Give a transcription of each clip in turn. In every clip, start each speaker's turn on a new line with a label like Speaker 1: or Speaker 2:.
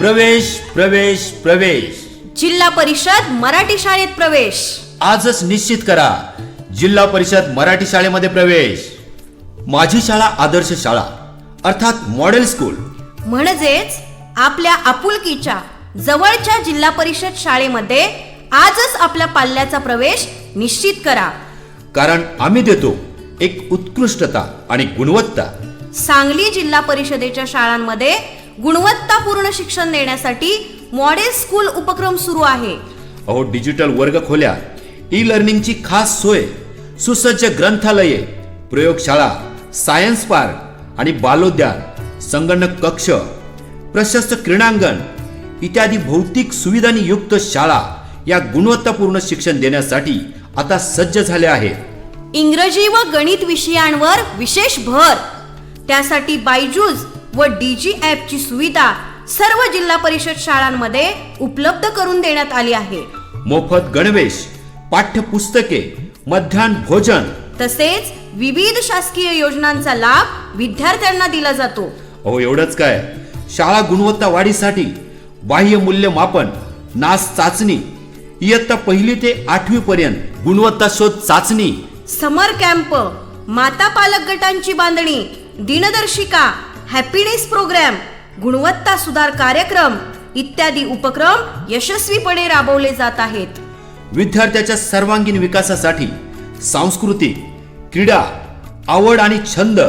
Speaker 1: प्रवेश प्रवेश प्रवेश.
Speaker 2: जिल्हा परिषद मराठी शाळेत प्रवेश.
Speaker 1: आजच निश्चित करा. जिल्हा परिषद मराठी शाळेमध्ये प्रवेश. माझी शाळा आदर्श शाळा अर्थात मॉडेल स्कूल.
Speaker 2: म्हणजेच आपल्या आपुलकीच्या जवळच्या जिल्हा परिषद शाळेमध्ये आजच आपल्या पाल्याचा प्रवेश निश्चित करा.
Speaker 1: कारण आम्ही देतो एक उत्कृष्टता आणि गुणवत्ता.
Speaker 2: सांगली जिल्हा परिषदेच्या शाळांमध्ये गुणवत्तापूर्ण शिक्षण देण्यासाठी मॉडेल स्कूल उपक्रम सुरू आहे.
Speaker 1: अहो डिजिटल वर्ग खोल्या ई लर्निंगची खास सोय सुसज्ज ग्रंथालये प्रयोगशाळा सायन्स पार्क आणि बालोद्यान संगणक कक्ष प्रशस्त क्रीडांगण इत्यादी भौतिक सुविधांनी युक्त शाळा या गुणवत्तापूर्ण शिक्षण देण्यासाठी आता सज्ज झाल्या आहेत.
Speaker 2: इंग्रजी व गणित विषयांवर विशेष भर. त्यासाठी बायजूज व डीजी ॲपची सुविधा सर्व जिल्हा परिषद शाळांमध्ये उपलब्ध करून देण्यात आली आहे.
Speaker 1: मोफत गणवेश पाठ्यपुस्तके मध्यान्ह भोजन.
Speaker 2: तसेच विविध शासकीय योजनांचा लाभ विद्यार्थ्यांना दिला जातो.
Speaker 1: अहो एवढंच काय? शाळा गुणवत्ता वाढीसाठी बाह्य मूल्यमापन नास चाचणी इयत्ता पहिली ते आठवी पर्यंत गुणवत्ता शोध चाचणी.
Speaker 2: समर कॅम्प माता पालक गटांची बांधणी दिनदर्शिका हॅपीनेस प्रोग्राम गुणवत्ता सुधार कार्यक्रम इत्यादी उपक्रम यशस्वीपणे राबवले जात आहेत.
Speaker 1: विद्यार्थ्याच्या सर्वांगीण विकासासाठी सांस्कृतिक क्रीडा आवड आणि छंद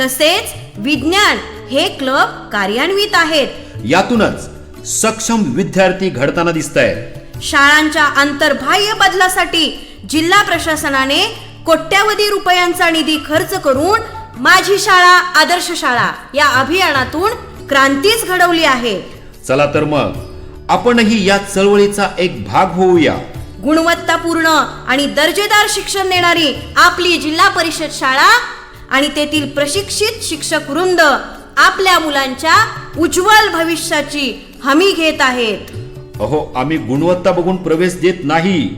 Speaker 2: तसेच विज्ञान हे क्लब कार्यान्वित आहेत.
Speaker 1: यातूनच सक्षम विद्यार्थी घडताना दिसत आहेत
Speaker 2: शाळांच्या अंतर्बाह्य बदलासाठी जिल्हा प्रशासनाने कोट्यावधी रुपयांचा निधी खर्च करून माझी शाळा आदर्श शाळा या अभियानातून क्रांतीच घडवली आहे.
Speaker 1: चला तर मग आपणही या चळवळीचा एक भाग होऊया.
Speaker 2: गुणवत्तापूर्ण आणि दर्जेदार शिक्षण देणारी आपली जिल्हा परिषद शाळा आणि तेथील प्रशिक्षित शिक्षक वृंद आपल्या मुलांच्या उज्ज्वल भविष्याची हमी घेत आहेत.
Speaker 1: अहो आम्ही गुणवत्ता बघून प्रवेश देत नाही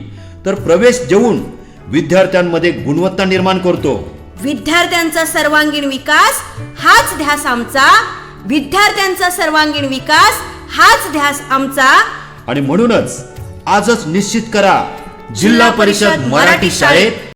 Speaker 1: तर प्रवेश देऊन विद्यार्थ्यांमध्ये गुणवत्ता निर्माण करतो.
Speaker 2: विद्यार्थ्यांचा सर्वांगीण विकास हाच ध्यास आमचा. विद्यार्थ्यांचा सर्वांगीण विकास हाच ध्यास आमचा.
Speaker 1: आणि म्हणूनच आजच निश्चित करा जिल्हा परिषद मराठी शाळेत